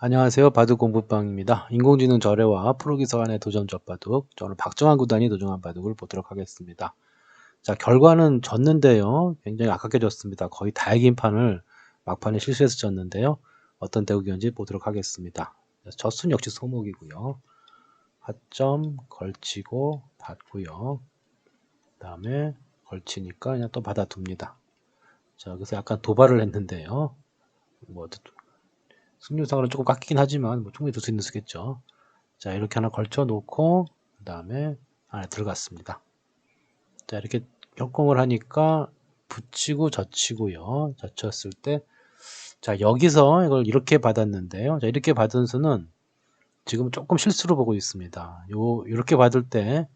안녕하세요. 바둑 공부방입니다. 인공지능 절에와 프로기서 간의 도전 젖바둑, 저는 박정환 구단이 도전한 바둑을 보도록 하겠습니다. 자, 결과는 졌는데요. 굉장히 아깝게 졌습니다. 거의 다 이긴 판을 막판에 실수해서 졌는데요. 어떤 대국이었는지 보도록 하겠습니다. 젖순 역시 소목이고요. 하점 걸치고 받고요. 그 다음에 걸치니까 그냥 또 받아둡니다. 자, 여기서 약간 도발을 했는데요. 뭐 승률상으로 조금 깎이긴 하지만 뭐 충분히 둘수 있는 수겠죠. 자 이렇게 하나 걸쳐 놓고 그 다음에 안에 들어갔습니다. 자 이렇게 협공을 하니까 붙이고 젖히고요. 젖혔을 때 자 여기서 이걸 이렇게 받았는데요. 자 이렇게 받은 수는 지금 조금 실수로 보고 있습니다. 요 이렇게 받을 때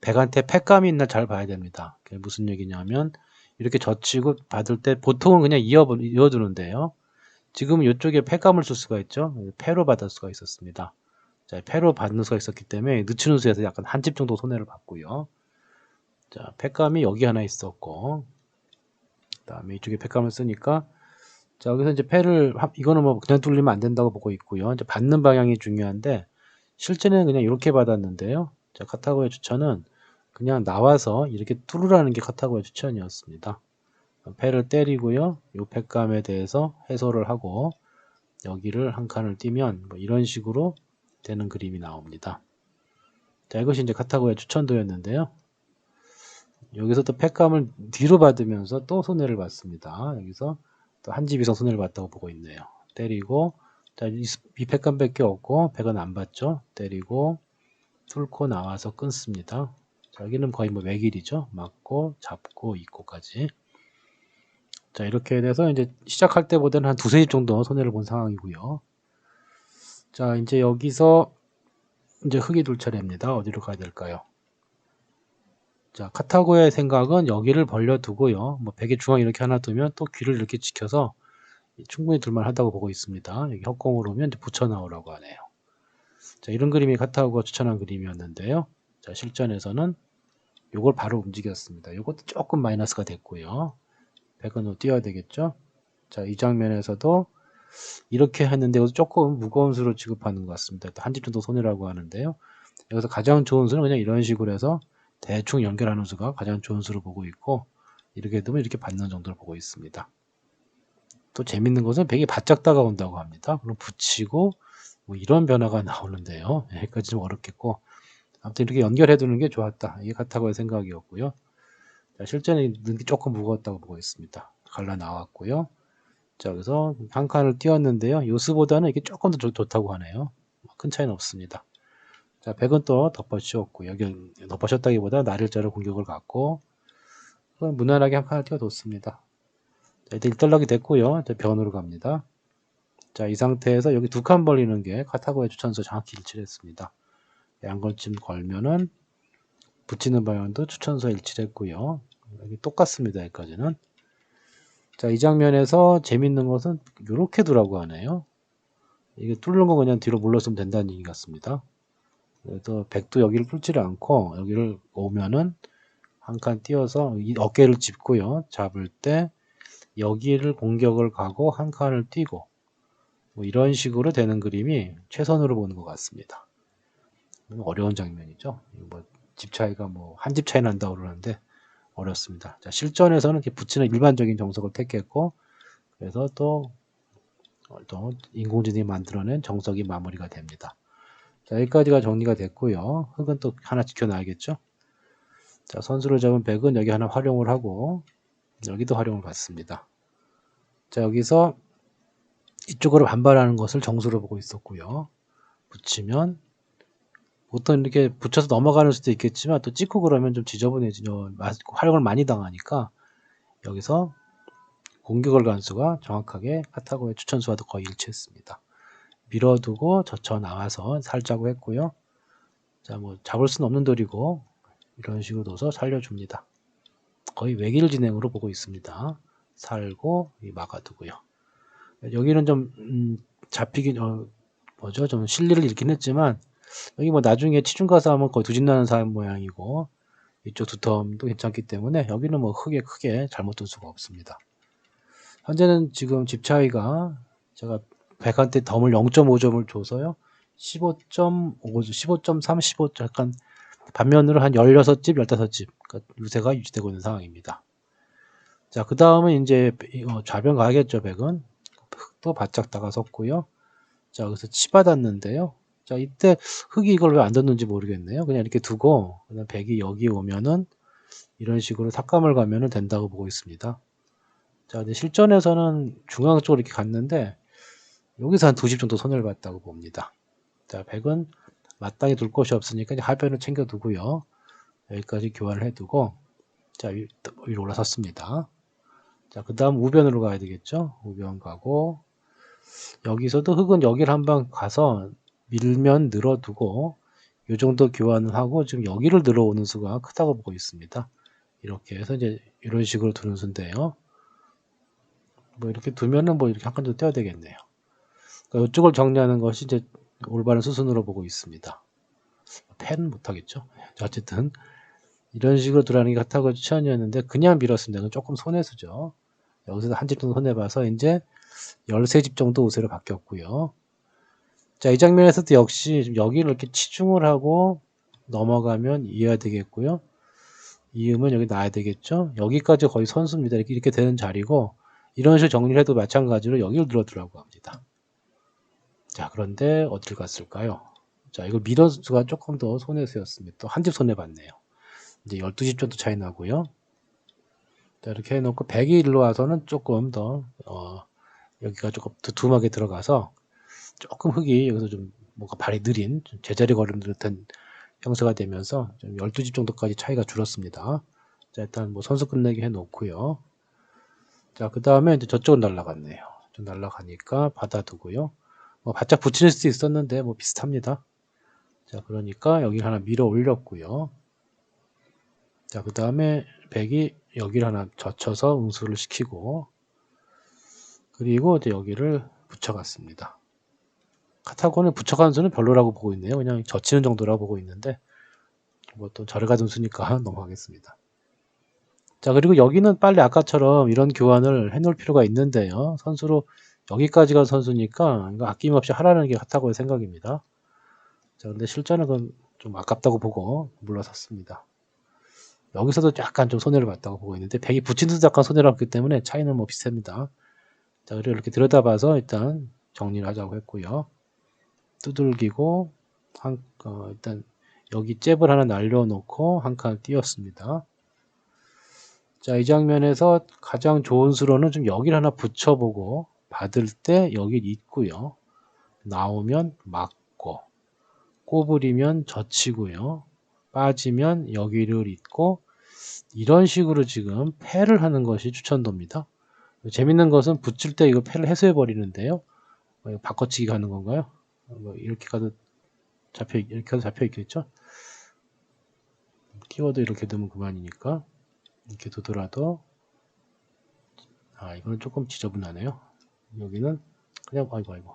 백한테 팩감이 있나 잘 봐야 됩니다. 그게 무슨 얘기냐면 이렇게 젖히고 받을 때 보통은 그냥 이어 이어두는데요. 지금 이쪽에 폐감을 쓸 수가 있죠. 폐로 받을 수가 있었습니다. 자, 폐로 받는 수가 있었기 때문에 늦추는 수에서 약간 한 집 정도 손해를 봤고요. 자, 폐감이 여기 하나 있었고, 그 다음에 이쪽에 폐감을 쓰니까, 자, 여기서 이제 폐를, 이거는 뭐 그냥 뚫리면 안 된다고 보고 있고요. 이제 받는 방향이 중요한데, 실제는 그냥 이렇게 받았는데요. 자, 카타고의 추천은 그냥 나와서 이렇게 뚫으라는 게 카타고의 추천이었습니다. 패를 때리고요. 이 팩감에 대해서 해소를 하고 여기를 한 칸을 띄면 뭐 이런 식으로 되는 그림이 나옵니다. 자, 이것이 이제 카타고의 추천도였는데요. 여기서 또 팩감을 뒤로 받으면서 또 손해를 봤습니다. 여기서 또 한 집 이상 손해를 봤다고 보고 있네요. 때리고 자, 이, 이 팩감밖에 없고 팩은 안 받죠. 때리고 뚫고 나와서 끊습니다. 자, 여기는 거의 뭐 외길이죠. 맞고 잡고 입고까지. 자, 이렇게 돼서 이제 시작할 때보다는 한 두세 집 정도 손해를 본 상황이고요. 자, 이제 여기서 이제 흙이 둘 차례입니다. 어디로 가야 될까요? 자, 카타고의 생각은 여기를 벌려두고요. 뭐 백의 중앙 이렇게 하나 두면 또 귀를 이렇게 지켜서 충분히 둘만 하다고 보고 있습니다. 여기 협공으로 오면 붙여 나오라고 하네요. 자, 이런 그림이 카타고가 추천한 그림이었는데요. 자, 실전에서는 이걸 바로 움직였습니다. 이것도 조금 마이너스가 됐고요. 100원으로 띄워야 되겠죠. 자, 이 장면에서도 이렇게 했는데 이것도 조금 무거운 수로 취급하는 것 같습니다. 한집 정도 손해라고 하는데요. 여기서 가장 좋은 수는 그냥 이런 식으로 해서 대충 연결하는 수가 가장 좋은 수로 보고 있고 이렇게 되면 이렇게 받는 정도로 보고 있습니다. 또 재밌는 것은 백이 바짝 다가온다고 합니다. 그럼 붙이고 뭐 이런 변화가 나오는데요. 여기까지 좀 어렵겠고 아무튼 이렇게 연결해 두는 게 좋았다. 이게 같다고의 생각이었고요. 자, 실전에 는게 조금 무거웠다고 보고 있습니다. 갈라 나왔고요. 자, 그래서 한 칸을 띄웠는데요. 요수보다는 이게 조금 더 좋, 다고 하네요. 큰 차이는 없습니다. 자, 100은 또 덮어씌웠고, 여기 덮어씌웠다기보다 날일자로 공격을 갖고, 무난하게 한 칸을 띄워뒀습니다. 자, 일단 1달락이 됐고요. 자, 변으로 갑니다. 자, 이 상태에서 여기 두 칸 벌리는 게 카타고의 추천서 정확히 일치를 했습니다. 양걸침 걸면은 붙이는 방향도 추천서 일치를 했고요. 여기 똑같습니다. 여기까지는. 자, 이 장면에서 재밌는 것은 이렇게 두라고 하네요. 이게 뚫는 거 그냥 뒤로 물러서면 된다는 얘기 같습니다. 그래서 백도 여기를 뚫지를 않고 여기를 오면은 한 칸 띄어서 이 어깨를 짚고요. 잡을 때 여기를 공격을 가고 한 칸을 띄고 뭐 이런 식으로 되는 그림이 최선으로 보는 것 같습니다. 어려운 장면이죠. 뭐 집 차이가 뭐 한 집 차이 난다고 그러는데 어렵습니다. 자, 실전에서는 이렇게 붙이는 일반적인 정석을 택했고, 그래서 또, 어, 또 인공지능이 만들어낸 정석이 마무리가 됩니다. 자, 여기까지가 정리가 됐고요. 흙은 또 하나 지켜놔야겠죠. 자, 선수를 잡은 백은 여기 하나 활용을 하고, 여기도 활용을 받습니다. 자, 여기서 이쪽으로 반발하는 것을 정수로 보고 있었고요. 붙이면 보통 이렇게 붙여서 넘어가는 수도 있겠지만 또 찍고 그러면 좀 지저분해지죠. 활용을 많이 당하니까 여기서 공격을 간 수가 정확하게 카타고의 추천수와도 거의 일치했습니다. 밀어두고 젖혀 나와서 살자고 했고요. 자, 뭐 잡을 수는 없는 돌이고 이런 식으로 둬서 살려줍니다. 거의 외길 진행으로 보고 있습니다. 살고 막아두고요. 여기는 좀 음, 잡히긴 어, 뭐죠? 좀 실리를 잃긴 했지만 여기 뭐 나중에 치중 가서 하면 거의 두집 나는 사람 모양이고 이쪽 두텀도 괜찮기 때문에 여기는 뭐 크게 크게 잘못 둔 수가 없습니다. 현재는 지금 집 차이가 제가 백한테 덤을 0.5점을 줘서요. 15.5, 15.3, 15, 약간 반면으로 한 16집, 15집 그러니까 유세가 유지되고 있는 상황입니다. 자, 그 다음은 이제 어, 좌변 가야겠죠, 백은. 흑도 바짝 다가섰고요. 자, 여기서 치받았는데요. 자, 이때 흑이 이걸 왜 안 뒀는지 모르겠네요. 그냥 이렇게 두고, 그다음 백이 여기 오면은 이런 식으로 삭감을 가면은 된다고 보고 있습니다. 자, 근데 실전에서는 중앙 쪽으로 이렇게 갔는데, 여기서 한 두 집 정도 손해를 봤다고 봅니다. 자, 백은 마땅히 둘 곳이 없으니까 이제 하변을 챙겨 두고요. 여기까지 교환을 해두고, 자, 위로 올라섰습니다. 자, 그 다음 우변으로 가야 되겠죠? 우변 가고, 여기서도 흙은 여기를 한번 가서 밀면 늘어두고, 이 정도 교환을 하고, 지금 여기를 늘어오는 수가 크다고 보고 있습니다. 이렇게 해서 이제 이런 식으로 두는 수인데요. 뭐 이렇게 두면은 뭐 이렇게 한 칸도 떼야 되겠네요. 그러니까 이쪽을 정리하는 것이 이제 올바른 수순으로 보고 있습니다. 펜 못하겠죠. 어쨌든 이런 식으로 두라는 게 같다고 취한이었는데 그냥 밀었습니다. 조금 손해수죠. 여기서 한 집 정도 손해봐서 이제 13집 정도 우세로 바뀌었고요. 자, 이 장면에서도 역시 여기를 이렇게 치중을 하고 넘어가면 이해가 되겠고요. 이음은 여기 놔야 되겠죠. 여기까지 거의 선수입니다. 이렇게, 이렇게 되는 자리고 이런 식으로 정리를 해도 마찬가지로 여기를 들어두라고 합니다. 자, 그런데 어딜 갔을까요? 자, 이거 미러수가 조금 더 손해수였습니다. 또 한 집 손해봤네요. 이제 12집 정도 차이 나고요. 자, 이렇게 해놓고 100이 일로 와서는 조금 더, 어, 여기가 조금 두툼하게 들어가서 조금 흙이 여기서 좀 뭔가 발이 느린, 제자리 걸음 듯한 형태가 되면서 좀 12집 정도까지 차이가 줄었습니다. 자, 일단 뭐 선수 끝내기 해 놓고요. 자, 그 다음에 이제 저쪽은 날라갔네요. 좀 날라가니까 받아두고요. 뭐 바짝 붙일 수 있었는데 뭐 비슷합니다. 자, 그러니까 여기 하나 밀어 올렸고요. 자, 그 다음에 백이 여기를 하나 젖혀서 응수를 시키고 그리고 이제 여기를 붙여갔습니다. 카타곤을 붙여가는 수는 별로라고 보고 있네요. 그냥 젖히는 정도라고 보고 있는데 뭐또 절에 가둔 수니까 넘어가겠습니다. 자 그리고 여기는 빨리 아까처럼 이런 교환을 해놓을 필요가 있는데요. 선수로 여기까지 간 선수니까 이거 아낌없이 하라는 게 카타고의 생각입니다. 자 근데 실전은 그건 좀 아깝다고 보고 물러섰습니다. 여기서도 약간 좀 손해를 봤다고 보고 있는데 백이 붙인 듯 약간 손해를 봤기 때문에 차이는 뭐 비슷합니다. 자 그리고 이렇게 들여다봐서 일단 정리를 하자고 했고요. 두들기고 한, 어, 일단 여기 잽을 하나 날려놓고 한 칸 띄웠습니다. 자, 이 장면에서 가장 좋은 수로는 좀 여기를 하나 붙여보고 받을 때 여기 있고요. 나오면 막고 꼬부리면 젖히고요. 빠지면 여기를 잇고 이런 식으로 지금 패를 하는 것이 추천도입니다. 재밌는 것은 붙일 때 이거 패를 해소해 버리는데요. 어, 바꿔치기 가는 건가요? 뭐 이렇게 가도 잡혀 이렇게 가도 잡혀 있겠죠. 키워드 이렇게 두면 그만이니까 이렇게 두더라도 아 이거는 조금 지저분하네요. 여기는 그냥 아이고 아이고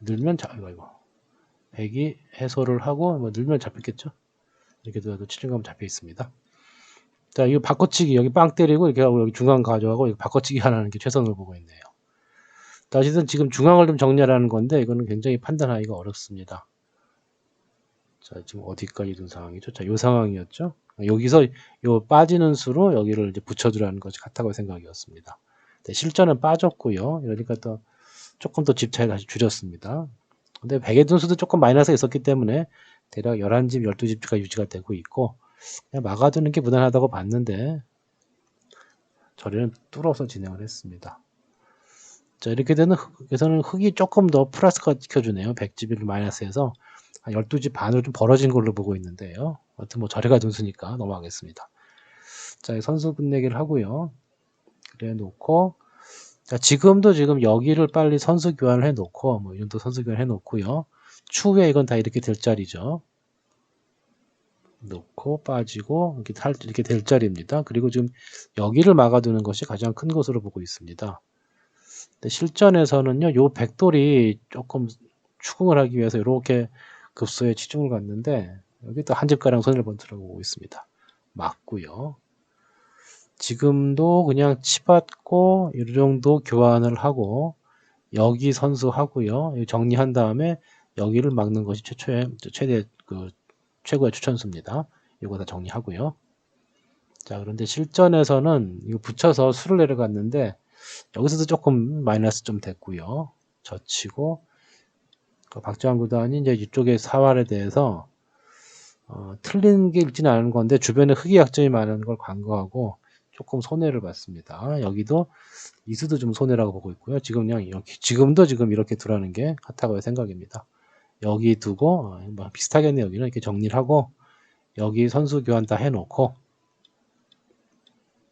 늘면 자 아이고 아이고 백이 해소를 하고 뭐 늘면 잡혔겠죠. 이렇게 두어도 치중감 잡혀 있습니다. 자, 이거 바꿔치기 여기 빵 때리고 이렇게 하고 여기 중앙 가져가고 이거 바꿔치기 하라는 게 최선을 보고 있네요. 다시든 지금 중앙을 좀 정리하라는 건데 이거는 굉장히 판단하기가 어렵습니다. 자, 지금 어디까지 둔 상황이죠? 자, 요 상황이었죠? 여기서 요 빠지는 수로 여기를 이제 붙여주라는 것이 같다고 생각이었습니다. 네, 실전은 빠졌고요. 그러니까 또 조금 더 집 차이가 다시 줄였습니다. 근데 백의 둔 수도 조금 마이너스가 있었기 때문에 대략 11집, 12집가 유지가 되고 있고 그냥 막아두는 게 무난하다고 봤는데 저리는 뚫어서 진행을 했습니다. 자, 이렇게 되는 흙에서는 흙이 조금 더 플러스가 지켜주네요. 100집을 마이너스해서 한 12집 반으로 좀 벌어진 걸로 보고 있는데요. 아무튼 뭐 저리가 둔수니까 넘어가겠습니다. 자, 선수 분내기를 하고요. 그래 놓고 자, 지금도 지금 여기를 빨리 선수 교환을 해 놓고 뭐이 정도 선수 교환 해 놓고요. 추후에 이건 다 이렇게 될 자리죠. 놓고 빠지고 이렇게, 할, 이렇게 될 자리입니다. 그리고 지금 여기를 막아두는 것이 가장 큰 것으로 보고 있습니다. 근데 실전에서는요, 요 백돌이 조금 추궁을 하기 위해서 이렇게 급소에 치중을 갔는데 여기 또한 집가량 손해를 본트라고 보고 있습니다. 맞고요. 지금도 그냥 치받고 이 정도 교환을 하고 여기 선수 하고요. 여기 정리한 다음에 여기를 막는 것이 최초의 최대 그 최고의 추천수입니다. 이거 다 정리하고요. 자, 그런데 실전에서는 이거 붙여서 수를 내려갔는데 여기서도 조금 마이너스 좀 됐고요. 젖히고 그 박정환 구단이 이제 이쪽의 사활에 대해서 어, 틀린 게 있지는 않은 건데 주변에 흑이 약점이 많은 걸 간과하고 조금 손해를 봤습니다. 여기도 이수도 좀 손해라고 보고 있고요. 지금 그냥 여기 지금도 지금 이렇게 두라는 게 카타고의 생각입니다. 여기 두고 어, 뭐 비슷하겠네요. 여기는 이렇게 정리를 하고 여기 선수 교환 다 해놓고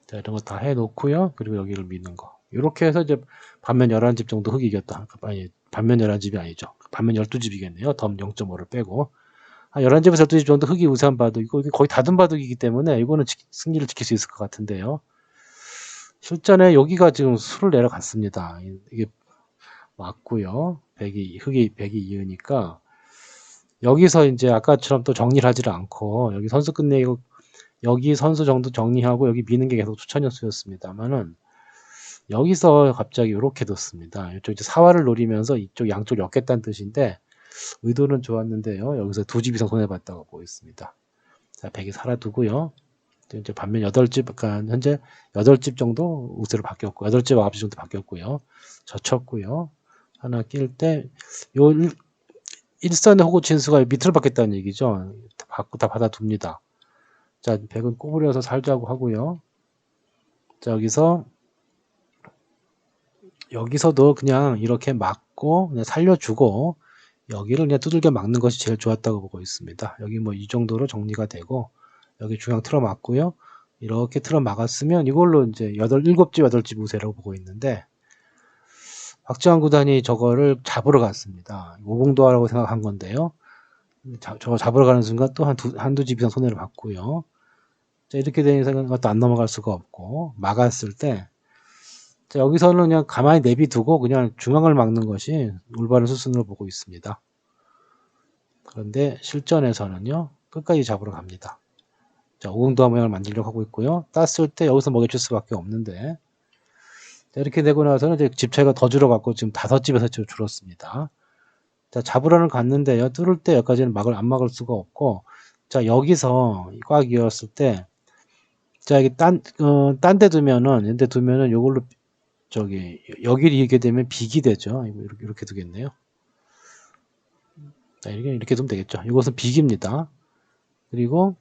자, 이런 거 다 해놓고요. 그리고 여기를 미는 거. 이렇게 해서 이제 반면 11집 정도 흑이 이겼다. 아니, 반면 11집이 아니죠. 반면 12집이겠네요. 덤 0.5를 빼고. 한 11집에서 12집 정도 흑이 우세한 바둑. 이거 거의 다든 바둑이기 때문에 이거는 지, 승리를 지킬 수 있을 것 같은데요. 실전에 여기가 지금 수를 내려갔습니다. 이게 맞고요. 백이, 흑이, 백이 이으니까 여기서 이제 아까처럼 또 정리를 하지를 않고 여기 선수 끝내고 여기 선수 정도 정리하고 여기 미는 게 계속 추천 연수였습니다만은 여기서 갑자기 이렇게 뒀습니다. 이쪽 이제 사활을 노리면서 이쪽 양쪽 엮겠다는 뜻인데 의도는 좋았는데요. 여기서 두 집 이상 손해봤다고 보였습니다. 자, 100이 살아두고요. 이제 반면 8집, 그러니까 현재 8집 정도 우세로 바뀌었고, 8집 9집 정도 바뀌었고요. 젖혔고요. 하나 낄 때, 요 일선의 호구 진수가 밑으로 받겠다는 얘기죠. 다 받고 다 받아둡니다. 자, 100은 꼬부려서 살자고 하고요. 자, 여기서 여기서도 그냥 이렇게 막고 그냥 살려주고 여기를 그냥 두들겨 막는 것이 제일 좋았다고 보고 있습니다. 여기 뭐 이 정도로 정리가 되고 여기 중앙 틀어 막고요. 이렇게 틀어 막았으면 이걸로 이제 8, 7집, 8집 우세라고 보고 있는데 박지환 구단이 저거를 잡으러 갔습니다. 오공도하라고 생각한 건데요. 자, 저거 잡으러 가는 순간 또 한 두, 한두 집 이상 손해를 봤고요. 자, 이렇게 되는 것도 안 넘어갈 수가 없고, 막았을 때, 자, 여기서는 그냥 가만히 내비두고 그냥 중앙을 막는 것이 올바른 수순으로 보고 있습니다. 그런데 실전에서는요, 끝까지 잡으러 갑니다. 자, 오공도화 모양을 만들려고 하고 있고요. 땄을 때 여기서 먹여줄 수밖에 없는데, 자, 이렇게 되고 나서는 이제 집 차이가 더 줄어갖고 지금 다섯 집에서 줄었습니다. 자, 잡으러는 갔는데요. 뚫을 때 여기까지는 막을, 안 막을 수가 없고, 자, 여기서 꽉 이었을 때, 자, 이게 딴, 어, 딴데 두면은, 이데 두면은 요걸로 저기 여기를 이게 되면 비기 되죠. 이렇게, 이렇게 두겠네요. 자, 이렇게 이렇게 두면 되겠죠. 이것은 비기입니다. 그리고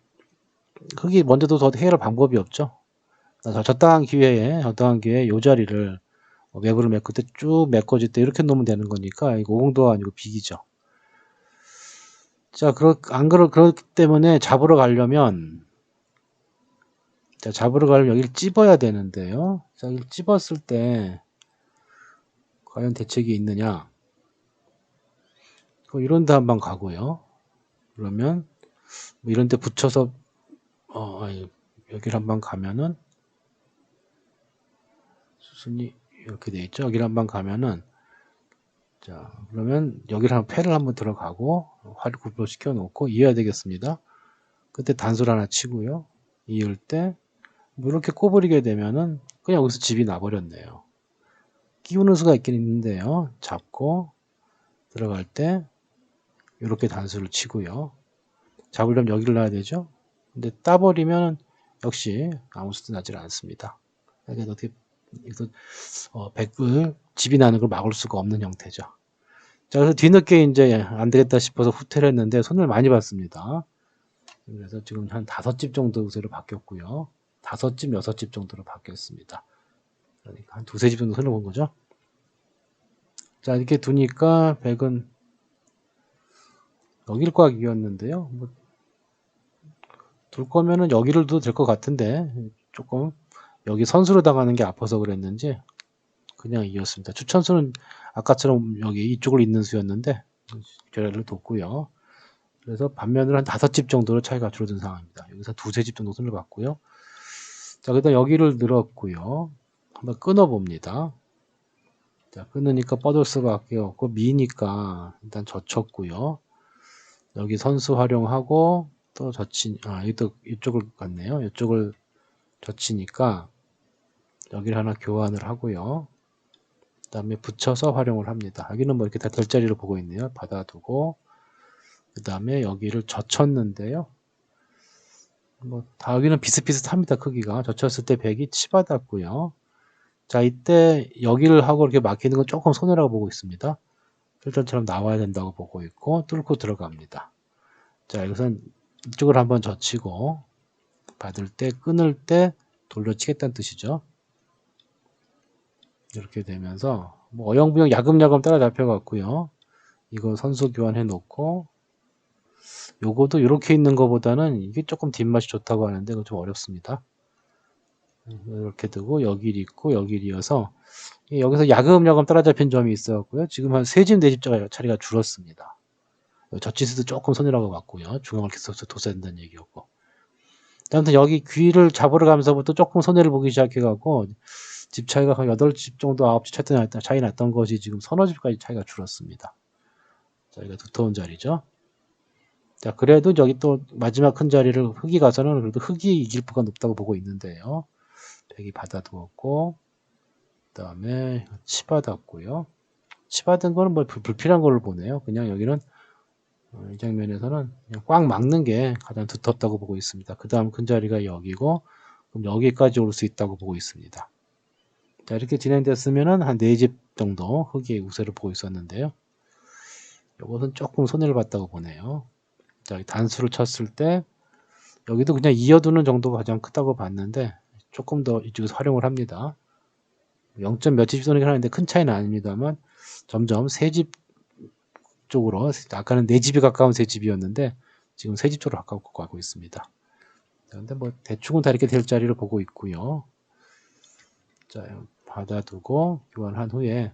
흙이 먼저도 더 해결 방법이 없죠. 적당한 기회에 적당한 기회에 요 자리를 외부를 메꿀 때 쭉 메꿔질 때 이렇게 놓으면 되는 거니까 이거 오공도가 아니고 비기죠. 자, 그렇 안 그러 그렇기 때문에 잡으러 가려면 자, 잡으러 가려면 여기를 찝어야 되는데요. 자, 여기를 찝었을 때 과연 대책이 있느냐? 이런 데 한번 가고요. 그러면 뭐 이런 데 붙여서 어, 아니, 여기를 한번 가면은 수순이 이렇게 돼 있죠. 여기를 한번 가면은 자, 그러면 여기를 한 패를 한번 들어가고 활을 굽로시켜 놓고 이어야 되겠습니다. 그때 단수를 하나 치고요. 이을 때 이렇게 꼬부리게 되면은 그냥 여기서 집이 나버렸네요. 끼우는 수가 있긴 있는데요. 잡고 들어갈 때 이렇게 단수를 치고요. 잡으려면 여기를 놔야 되죠. 근데 따버리면 역시 아무 수도 나질 않습니다. 그래서 어떻게 어, 백을 집이 나는 걸 막을 수가 없는 형태죠. 자, 그래서 뒤늦게 이제 안 되겠다 싶어서 후퇴를 했는데 손을 많이 봤습니다. 그래서 지금 한 다섯 집 정도 우세로 바뀌었고요. 다섯 집, 여섯 집 정도로 바뀌었습니다. 그러니까 한 두세 집 정도 흘러본 거죠. 자, 이렇게 두니까 백은 여기를 꽉 이겼는데요. 뭐, 둘 거면은 여기를 둬도 될 것 같은데, 조금 여기 선수로 당하는 게 아파서 그랬는지, 그냥 이겼습니다. 추천수는 아까처럼 여기 이쪽을 있는 수였는데, 결례를 뒀고요. 그래서 반면으로 한 다섯 집 정도로 차이가 줄어든 상황입니다. 여기서 두세 집 정도 손을 봤고요. 자, 그다음 여기를 늘었고요. 한번 끊어 봅니다. 자, 끊으니까 뻗을 수밖에 없고 미니까 일단 젖혔고요. 여기 선수 활용하고 또 젖히 아, 이도 이쪽을 갔네요. 이쪽을 젖히니까 여기를 하나 교환을 하고요. 그 다음에 붙여서 활용을 합니다. 여기는 뭐 이렇게 다 될 자리로 보고 있네요. 받아두고 그 다음에 여기를 젖혔는데요. 뭐 다 여기는 비슷비슷합니다. 크기가 젖혔을 때 100이 치받았고요. 자 이때 여기를 하고 이렇게 막히는 건 조금 손해라고 보고 있습니다. 필전처럼 나와야 된다고 보고 있고 뚫고 들어갑니다. 자 여기선 이쪽을 한번 젖히고 받을 때 끊을 때 돌려치겠다는 뜻이죠. 이렇게 되면서 뭐 어영부영 야금야금 따라잡혀 갖고요. 이거 선수 교환해 놓고 요거도 이렇게 있는 것보다는 이게 조금 뒷맛이 좋다고 하는데 그건 좀 어렵습니다. 이렇게 두고 여길 있고 여길 이어서 여기서 야금야금 따라잡힌 점이 있어갖고요. 지금 한 세 집, 네집 차례가 줄었습니다. 저치스도 조금 손이라고 봤고요. 중앙을 계속 둬야 된다는 얘기였고. 아무튼 여기 귀를 잡으러 가면서부터 조금 손해를 보기 시작해갖고 집 차이가 한 8집 정도 9집 차이 났던 것이 지금 서너 집까지 차이가 줄었습니다. 자, 이거 두터운 자리죠. 자, 그래도 여기 또 마지막 큰 자리를 흙이 가서는 그래도 흙이 이길 부가 높다고 보고 있는데요. 백이 받아두었고, 그 다음에 치 받았고요. 치 받은 거는 뭐 불, 불필요한 걸로 보네요. 그냥 여기는 어, 이 장면에서는 그냥 꽉 막는 게 가장 두텁다고 보고 있습니다. 그 다음 큰 자리가 여기고, 그럼 여기까지 올 수 있다고 보고 있습니다. 자, 이렇게 진행됐으면은 한 4집 정도 흙의 우세를 보고 있었는데요. 이것은 조금 손해를 봤다고 보네요. 자, 단수를 쳤을 때 여기도 그냥 이어두는 정도가 가장 크다고 봤는데 조금 더 이쪽에서 활용을 합니다. 0. 몇집 게 하는데 큰 차이는 아닙니다만 점점 세 집 쪽으로 아까는 네 집이 가까운 세 집이었는데 지금 세 집 쪽으로 가까워 가고 있습니다. 그런데 뭐 대충은 다 이렇게 될 자리를 보고 있고요. 자, 받아두고 교환한 후에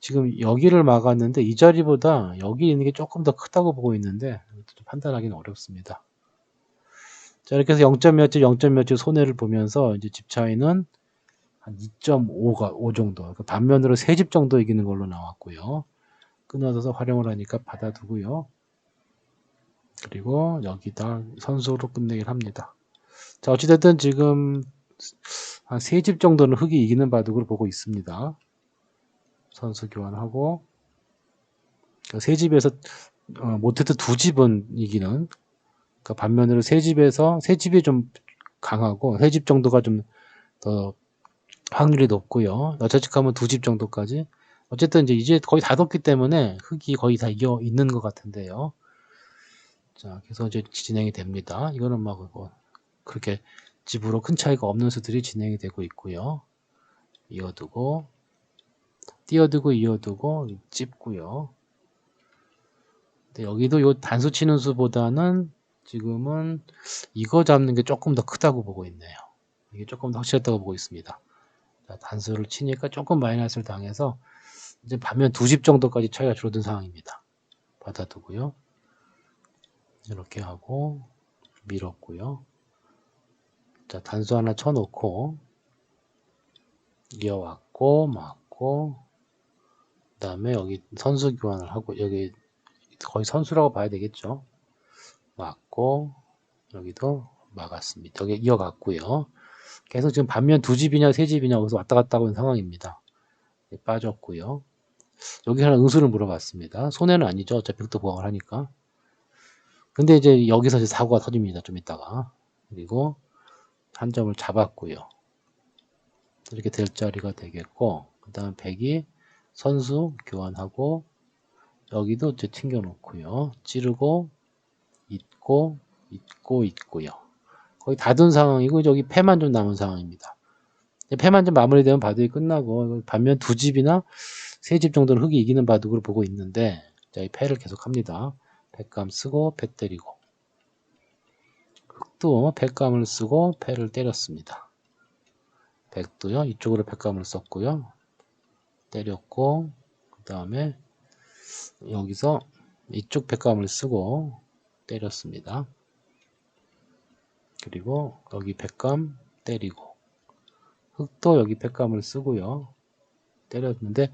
지금 여기를 막았는데 이 자리보다 여기 있는 게 조금 더 크다고 보고 있는데 좀 판단하기는 어렵습니다. 자 이렇게 해서 0. 몇 집, 0. 몇집 손해를 보면서 이제 집 차이는 한 2.5가 5 정도 그러니까 반면으로 3집 정도 이기는 걸로 나왔고요. 끊어져서 활용을 하니까 받아두고요. 그리고 여기다 선수로 끝내기를 합니다. 자 어찌됐든 지금 한 3집 정도는 흙이 이기는 바둑으로 보고 있습니다. 선수 교환하고 세 집에서 어, 못해도 두 집은 이기는 그러니까 반면으로 세 집에서 세 집이 좀 강하고 세 집 정도가 좀 더 확률이 높고요. 여차측하면 두 집 정도까지 어쨌든 이제 이제 거의 다 뒀기 때문에 흙이 거의 다 이겨 있는 것 같은데요. 자, 그래서 이제 진행이 됩니다. 이거는 막 뭐 그렇게 집으로 큰 차이가 없는 수들이 진행이 되고 있고요. 이어두고 띄어두고 이어두고 찝고요. 여기도 요 단수 치는 수보다는 지금은 이거 잡는 게 조금 더 크다고 보고 있네요. 이게 조금 더 확실했다고 보고 있습니다. 자, 단수를 치니까 조금 마이너스를 당해서 이제 반면 두 집 정도까지 차이가 줄어든 상황입니다. 받아두고요. 이렇게 하고 밀었고요. 자, 단수 하나 쳐놓고 이어왔고 막고 그 다음에 여기 선수 교환을 하고 여기 거의 선수라고 봐야 되겠죠. 막고 여기도 막았습니다. 여기 이어갔고요. 계속 지금 반면 두 집이냐 세 집이냐 여기서 왔다 갔다 하고 있는 상황입니다. 빠졌고요. 여기 하나 응수를 물어봤습니다. 손해는 아니죠. 어차피 빅도 보강을 하니까. 근데 이제 여기서 이제 사고가 터집니다. 좀 있다가. 그리고 한 점을 잡았고요. 이렇게 될 자리가 되겠고 그 다음 100이 선수 교환하고 여기도 이제 튕겨 놓고요. 찌르고 있고 있고 있고요. 거의 다든 상황이고 여기 패만 좀 남은 상황입니다. 패만 좀 마무리되면 바둑이 끝나고 반면 두 집이나 세 집 정도는 흙이 이기는 바둑으로 보고 있는데 자, 이 패를 계속 합니다. 백감 쓰고 패 때리고 흙도 백감을 쓰고 패를 때렸습니다. 백도요 이쪽으로 백감을 썼고요. 때렸고 그 다음에 여기서 이쪽 백감을 쓰고 때렸습니다. 그리고 여기 백감 때리고 흙도 여기 백감을 쓰고요. 때렸는데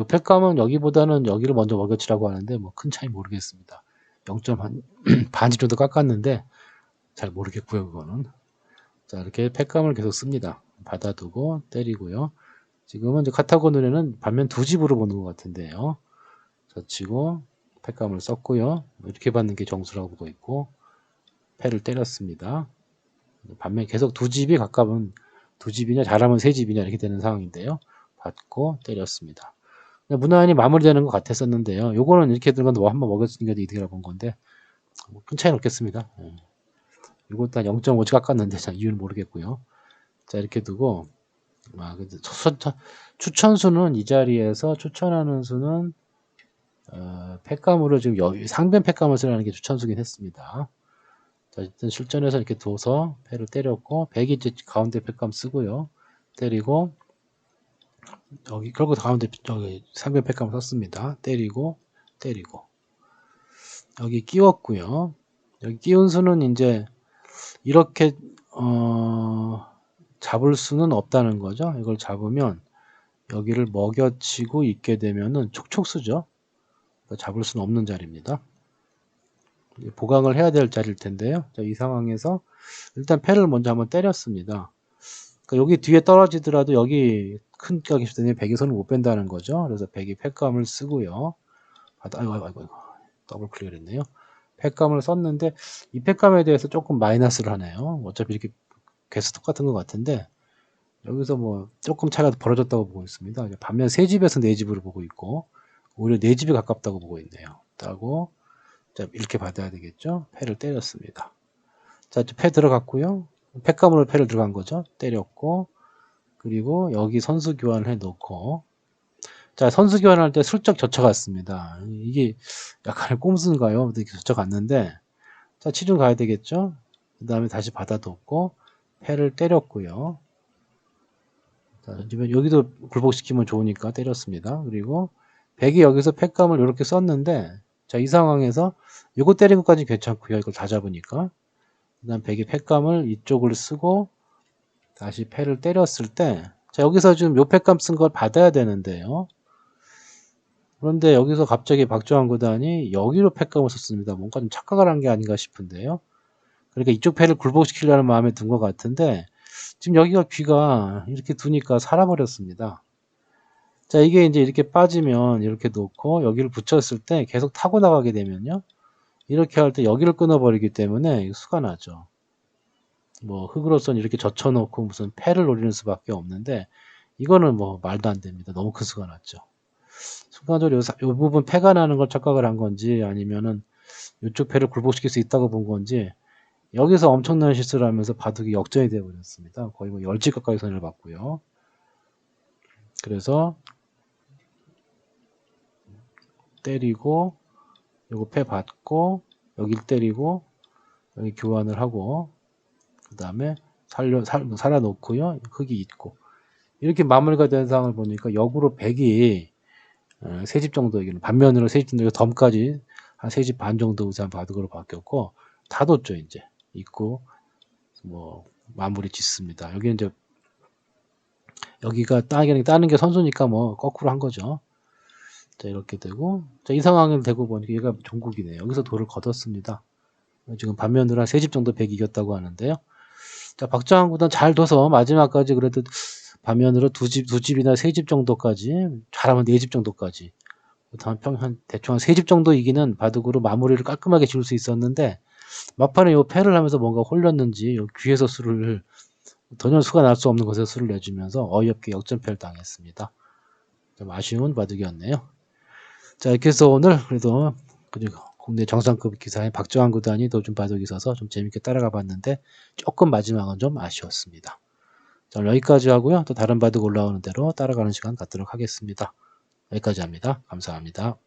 이 백감은 여기보다는 여기를 먼저 먹여치라고 하는데 뭐 큰 차이 모르겠습니다. 0.한 반집 정도 깎았는데 잘 모르겠고요 그거는 자 이렇게 백감을 계속 씁니다. 받아두고 때리고요. 지금은 이제 카타고 눈에는 반면 두 집으로 보는 것 같은데요. 젖히고 패감을 썼고요. 이렇게 받는 게 정수라고 보고 있고 패를 때렸습니다. 반면 계속 두 집이 가까운 두 집이냐 잘하면 세 집이냐 이렇게 되는 상황인데요. 받고 때렸습니다. 무난히 마무리되는 것 같았었는데요. 요거는 이렇게 들어간 뭐 한번 먹였으니까 이득이라 본 건데 뭐큰 차이는 없겠습니다. 예. 이것도 한 0.5치 깎았는데 자, 이유는 모르겠고요. 자 이렇게 두고 아, 추천수는 이 자리에서 추천하는 수는 어, 팩감으로 지금 여, 상변 팩감을 쓰라는 게 추천수긴 했습니다. 자, 일단 실전에서 이렇게 둬서 패를 때렸고, 100이 이제 가운데 팩감 쓰고요. 때리고, 여기, 결국 가운데, 여기 상변 팩감을 썼습니다. 때리고, 때리고. 여기 끼웠고요. 여기 끼운 수는 이제, 이렇게, 어, 잡을 수는 없다는 거죠. 이걸 잡으면, 여기를 먹여치고 있게 되면은 촉촉수죠. 잡을 수는 없는 자리입니다. 보강을 해야 될 자리일 텐데요. 자, 이 상황에서 일단 패를 먼저 한번 때렸습니다. 그러니까 여기 뒤에 떨어지더라도 여기 큰 격이 있을 때는 100에서는 못 뺀다는 거죠. 그래서 100이 패감을 쓰고요. 아, 아이고, 아이고, 아이고, 더블 클릭을 했네요. 패감을 썼는데 이 패감에 대해서 조금 마이너스를 하네요. 어차피 이렇게 개수 똑같은 것 같은데 여기서 뭐 조금 차이가 벌어졌다고 보고 있습니다. 반면 세 집에서 네 집으로 보고 있고 오히려 네 집이 가깝다고 보고 있네요. 따고 자, 이렇게 받아야 되겠죠? 패를 때렸습니다. 자, 패 들어갔고요. 패감으로 패를 들어간 거죠. 때렸고 그리고 여기 선수 교환을 해 놓고 자, 선수 교환할 때 슬쩍 젖혀갔습니다. 이게 약간의 꼼수인가요? 이렇게 젖혀갔는데 자, 치중 가야 되겠죠? 그 다음에 다시 받아뒀고 패를 때렸고요. 자, 여기도 굴복시키면 좋으니까 때렸습니다. 그리고 백이 여기서 패감을 이렇게 썼는데 자, 이 상황에서 이거 때린 것까지 괜찮고요. 이걸 다 잡으니까. 그 다음 백이 패감을 이쪽을 쓰고 다시 패를 때렸을 때 자, 여기서 지금 요 패감 쓴 걸 받아야 되는데요. 그런데 여기서 갑자기 박주환 구단이 여기로 패감을 썼습니다. 뭔가 좀 착각을 한 게 아닌가 싶은데요. 그러니까 이쪽 패를 굴복시키려는 마음에 든 것 같은데 지금 여기가 귀가 이렇게 두니까 살아버렸습니다. 자, 이게 이제 이렇게 빠지면 이렇게 놓고 여기를 붙였을 때 계속 타고 나가게 되면요. 이렇게 할 때 여기를 끊어버리기 때문에 수가 나죠. 뭐 흙으로서는 이렇게 젖혀놓고 무슨 패를 노리는 수밖에 없는데 이거는 뭐 말도 안 됩니다. 너무 큰 수가 났죠. 순간적으로 요, 요 부분 패가 나는 걸 착각을 한 건지 아니면은 이쪽 패를 굴복시킬 수 있다고 본 건지 여기서 엄청난 실수를 하면서 바둑이 역전이 되어 버렸습니다. 거의 뭐 열지 가까이 선을 봤고요. 그래서 때리고 요거 패 받고 여길 때리고 여기 교환을 하고 그 다음에 살려 살, 살아 놓고요 흙이 있고 이렇게 마무리가 된 상황을 보니까 역으로 100이 어, 세집 정도 반면으로 세 집 정도 덤까지 한 세 집 반 정도 우산 바둑으로 바뀌었고 다 뒀죠 이제 있고 뭐 마무리 짓습니다 여기 이제 여기가 따는 따는 게 선수니까 뭐 거꾸로 한 거죠 자, 이렇게 되고, 자, 이 상황을 되고 보니까 얘가 종국이네요. 여기서 돌을 걷었습니다. 지금 반면으로 한세집 정도 100 이겼다고 하는데요. 자, 박정환 구단 잘 둬서 마지막까지 그래도 반면으로 두 집, 두 집이나 세 집 정도까지, 잘하면 네 집 정도까지. 한 평, 한, 대충 한 세 집 정도 이기는 바둑으로 마무리를 깔끔하게 지을 수 있었는데, 막판에 요 패를 하면서 뭔가 홀렸는지, 요 귀에서 수를, 전혀 수가 날 수 없는 것에 수를 내주면서 어이없게 역전패를 당했습니다. 좀 아쉬운 바둑이었네요. 자, 이렇게 해서 오늘 그래도 국내 정상급 기사인 박정환 구단이 도좀 바둑이 있어서 좀 재밌게 따라가 봤는데 조금 마지막은 좀 아쉬웠습니다. 자, 여기까지 하고요. 또 다른 바둑 올라오는 대로 따라가는 시간 갖도록 하겠습니다. 여기까지 합니다. 감사합니다.